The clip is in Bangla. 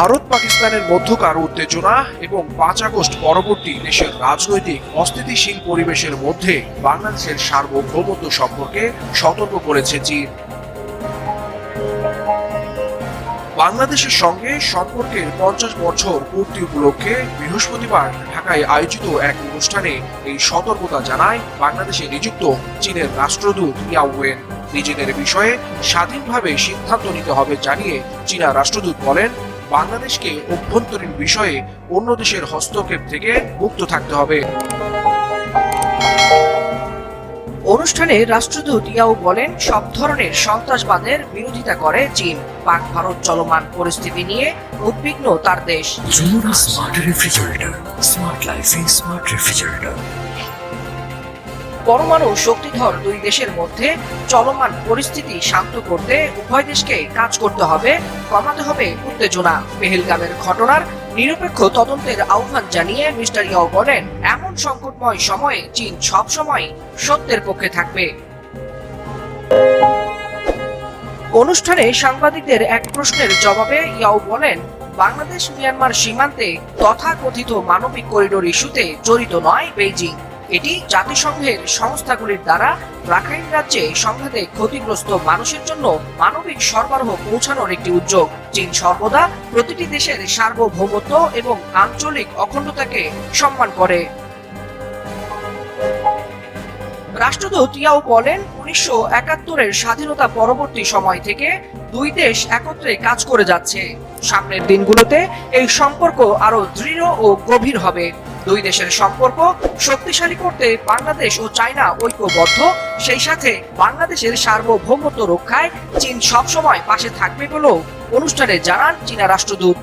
ভারত পাকিস্তানের মধ্যকার উত্তেজনা এবং পাঁচ আগস্ট পরবর্তী দেশের রাজনৈতিক অস্থিতিশীল পরিবেশের মধ্যে বাংলাদেশের সার্বভৌমত্ব সম্পর্কে সতর্ক করেছে চীন। বাংলাদেশের সঙ্গে সম্পর্কের পঞ্চাশ বছর পূর্তি উপলক্ষে বৃহস্পতিবার ঢাকায় আয়োজিত এক অনুষ্ঠানে এই সতর্কতা জানায় বাংলাদেশে নিযুক্ত চীনের রাষ্ট্রদূত ইয়াওয়েন নিজেদের বিষয়ে স্বাধীনভাবে সিদ্ধান্ত নিতে হবে জানিয়ে চীনা রাষ্ট্রদূত বলেন বাংলাদেশকে অভ্যন্তরীণ বিষয়ে অন্য দেশের হস্তক্ষেপ থেকে মুক্ত থাকতে হবে অনুষ্ঠানে রাষ্ট্রদূত ইয়াও বলেন, সব ধরনের সন্ত্রাসবাদের বিরোধিতা করে চীন পাক ভারত চলমান পরিস্থিতি নিয়ে উদ্বিগ্ন তার দেশ Refrigerator. Smart Life in Smart Refrigerator. পরমাণু শক্তিধর দুই দেশের মধ্যে চলমান পরিস্থিতি শান্ত করতে উভয় দেশকে কাজ করতে হবে, কমাতে হবে উত্তেজনা। পেহেলগামের ঘটনার নিরপেক্ষ তদন্তের আহ্বান জানিয়ে মিস্টার ইয়াও বলেন, এমন সংকটময় সময়ে চীন সবসময় সত্যের পক্ষে থাকবে। অনুষ্ঠানে সাংবাদিকদের এক প্রশ্নের জবাবে ইয়াও বলেন বাংলাদেশ মিয়ানমার সীমান্তে তথাকথিত মানবিক করিডোর ইস্যুতে জড়িত নয় বেইজিং। এটি জাতিসংঘের সংস্থাগুলির দ্বারা রাখাইন রাজ্যে সংঘাতে ক্ষতিগ্রস্ত মানুষের জন্য মানবিক সরবরাহ পৌঁছানোর একটি উদ্যোগ। চীন সর্বদা প্রতিটি দেশের সার্বভৌমত্ব এবং আঞ্চলিক অখণ্ডতাকে সম্মান করে। রাষ্ট্রদূত ইয়াও বলেন, উনিশশো একাত্তরের স্বাধীনতা পরবর্তী সময় থেকে দুই দেশ একত্রে কাজ করে যাচ্ছে। সামনের দিনগুলোতে এই সম্পর্ক আরও দৃঢ় ও গভীর হবে। দুই দেশের সম্পর্ক শক্তিশালী করতে বাংলাদেশ ও চায়না ঐক্যবদ্ধ। সেই সাথে বাংলাদেশের সার্বভৌমত্ব রক্ষায় চীন সবসময় পাশে থাকবে বলেও অনুষ্ঠানে জানান চীনা রাষ্ট্রদূত।